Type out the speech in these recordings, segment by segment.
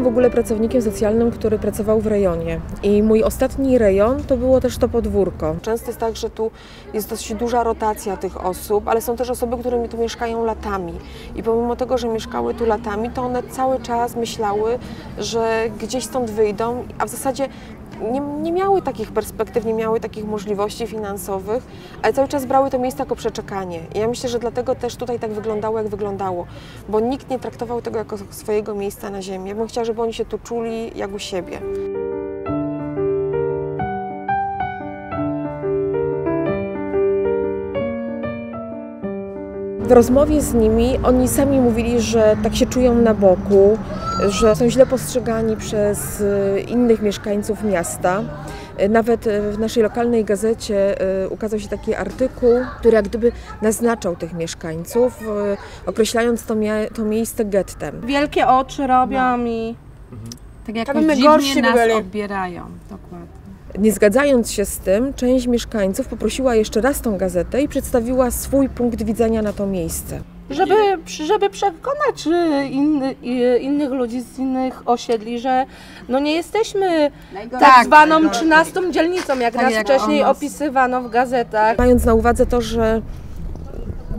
W ogóle pracownikiem socjalnym, który pracował w rejonie i mój ostatni rejon to było też to podwórko. Często jest tak, że tu jest dosyć duża rotacja tych osób, ale są też osoby, które tu mieszkają latami i pomimo tego, że mieszkały tu latami, to one cały czas myślały, że gdzieś stąd wyjdą, a w zasadzie nie, nie miały takich perspektyw, nie miały takich możliwości finansowych, ale cały czas brały to miejsce jako przeczekanie. I ja myślę, że dlatego też tutaj tak wyglądało, jak wyglądało, bo nikt nie traktował tego jako swojego miejsca na ziemi. Ja bym chciała, żeby oni się tu czuli jak u siebie. W rozmowie z nimi oni sami mówili, że tak się czują na boku, że są źle postrzegani przez y, innych mieszkańców miasta. Y, Nawet y, w naszej lokalnej gazecie ukazał się taki artykuł, który jak gdyby naznaczał tych mieszkańców, określając to, to miejsce gettem. Wielkie oczy robią No. i Tak Tak jakoś dziwnie nas byli. odbierają. Dokładnie. Nie zgadzając się z tym, część mieszkańców poprosiła jeszcze raz tą gazetę i przedstawiła swój punkt widzenia na to miejsce. żeby, żeby przekonać y, inny, y, innych ludzi z innych osiedli, że no nie jesteśmy tak, Tak, zwaną najgorzej. 13 dzielnicą, jak nas wcześniej opisywano w gazetach. Mając na uwadze to, że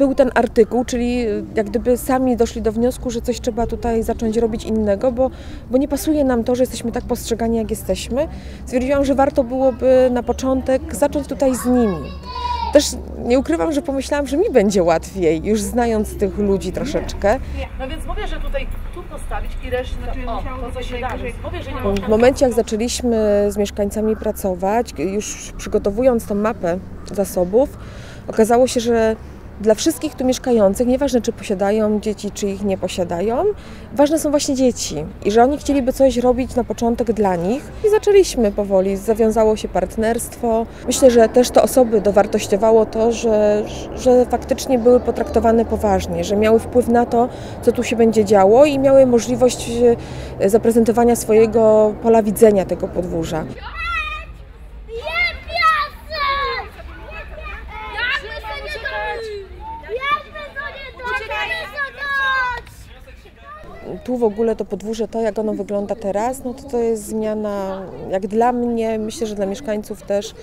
był ten artykuł, czyli jak gdyby sami doszli do wniosku, że coś trzeba tutaj zacząć robić innego, bo, bo nie pasuje nam to, że jesteśmy tak postrzegani, jak jesteśmy. Stwierdziłam, że warto byłoby na początek zacząć tutaj z nimi. Też nie ukrywam, że pomyślałam, że mi będzie łatwiej, już znając tych ludzi troszeczkę. No więc mówię, że tutaj tu postawić i resztę, o, to co się da. Mówię, że nie można W momencie, jak zaczęliśmy z mieszkańcami pracować, już przygotowując tą mapę zasobów, okazało się, że dla wszystkich tu mieszkających, nieważne czy posiadają dzieci, czy ich nie posiadają, ważne są właśnie dzieci i że oni chcieliby coś robić na początek dla nich i zaczęliśmy powoli, zawiązało się partnerstwo. Myślę, że też te osoby dowartościowało to, że, że faktycznie były potraktowane poważnie, że miały wpływ na to, co tu się będzie działo i miały możliwość e, zaprezentowania swojego pola widzenia tego podwórza. Nie piasek! Jakby to nie dać! Jakby to nie dać! Jakby to dać! Tu w ogóle to podwórze, to jak ono wygląda teraz, no to to jest zmiana, jak dla mnie, myślę, że dla mieszkańców też,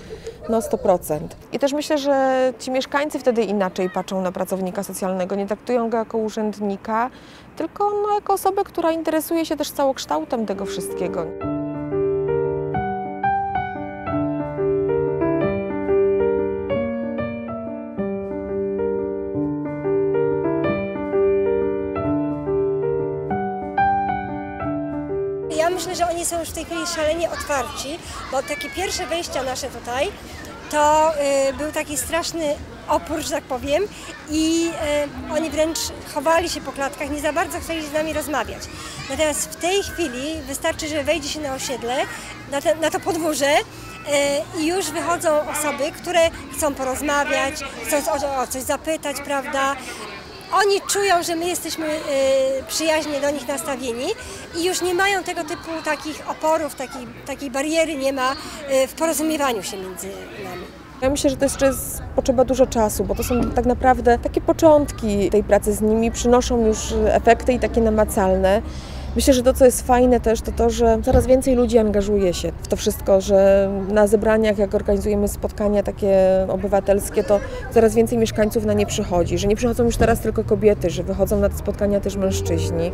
no 100%. I też myślę, że ci mieszkańcy wtedy inaczej patrzą na pracownika socjalnego, nie traktują go jako urzędnika, tylko no, jako osobę, która interesuje się też całokształtem tego wszystkiego. Ja myślę, że oni są już w tej chwili szalenie otwarci, bo takie pierwsze wejścia nasze tutaj, to y, był taki straszny opór, że tak powiem, i y, oni wręcz chowali się po klatkach, nie za bardzo chcieli z nami rozmawiać. Natomiast w tej chwili wystarczy, że wejdzie się na osiedle, na, te, na to podwórze y, i już wychodzą osoby, które chcą porozmawiać, chcą o, o coś zapytać, prawda? Oni czują, że my jesteśmy y, przyjaźnie do nich nastawieni i już nie mają tego typu takich oporów, takiej, takiej bariery nie ma y, w porozumiewaniu się między nami. Ja myślę, że to jeszcze jest potrzeba dużo czasu, bo to są tak naprawdę takie początki tej pracy z nimi, przynoszą już efekty i takie namacalne. Myślę, że to, co jest fajne też, to to, że coraz więcej ludzi angażuje się w to wszystko, że na zebraniach, jak organizujemy spotkania takie obywatelskie, to coraz więcej mieszkańców na nie przychodzi, że nie przychodzą już teraz tylko kobiety, że wychodzą na te spotkania też mężczyźni.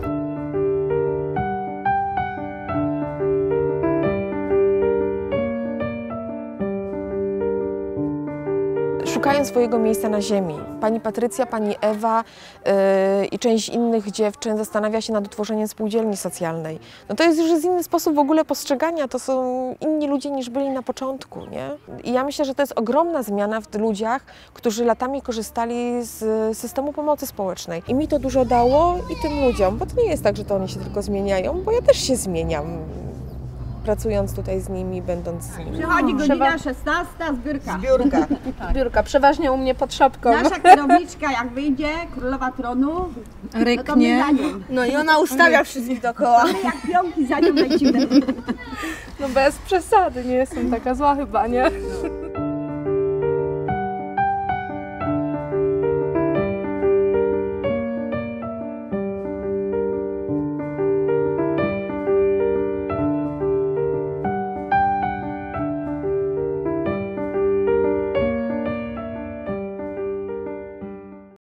Szukają swojego miejsca na ziemi. Pani Patrycja, pani Ewa yy, i część innych dziewczyn zastanawia się nad utworzeniem spółdzielni socjalnej. No to jest już inny sposób w ogóle postrzegania, to są inni ludzie niż byli na początku, nie? I ja myślę, że to jest ogromna zmiana w ludziach, którzy latami korzystali z systemu pomocy społecznej. I mi to dużo dało i tym ludziom, bo to nie jest tak, że to oni się tylko zmieniają, bo ja też się zmieniam pracując tutaj z nimi, będąc z nimi. Przychodzi godzina Trzeba- 16, zbiórka. Biurka. Biurka, przeważnie u mnie pod szopką. Nasza kierowniczka jak wyjdzie, królowa tronu, no to my Ryknie. za nią. No i ona ustawia wszystkich dookoła. My jak pionki za nią lecimy. No bez przesady, nie jestem taka zła chyba, nie?